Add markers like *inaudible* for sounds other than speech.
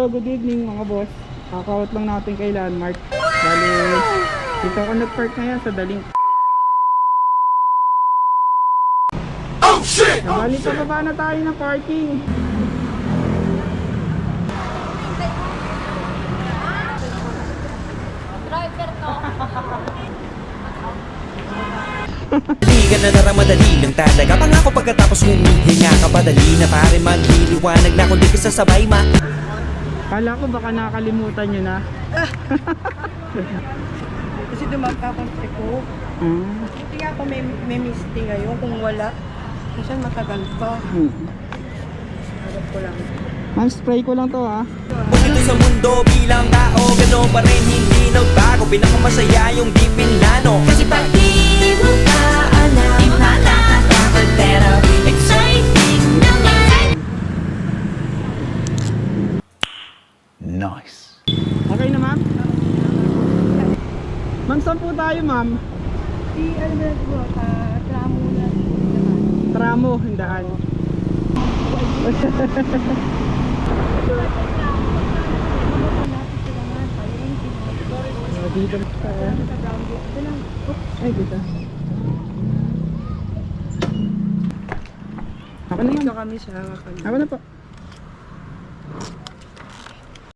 So, good evening mga boss. Kakawat lang natin kay Landmark. Bali, dito ako nag-park ngayon sa Daling. Oh shit! Bali, pababa na tayo ng parking. Di ka na naramadali lang talaga Pangako pagkatapos humihinga ka Padali na pare magliliwanag na Kung di ka sasabay ma Kala ko baka nakakalimutan nyo na. *laughs* Kasi dumagkakonti ko. Mm. Hindi nga ako may, may misty ngayon. Kung wala, kasi matagal pa. Hmm. Harap ko lang. Ma'am, spray ko lang to ha. Ito sa mundo bilang tao Gano'n pa rin hindi nagbago Pinakamasaya yung di pinlano Kasi pag Nice. Okay na ma'am? Ma'am, saan po tayo ma'am? Si, ano na po, uh, tramo na. Tramo, handaan. Oh, dito tayo. Ay, dito. Ako na Dito kami sa kami. Ako na po.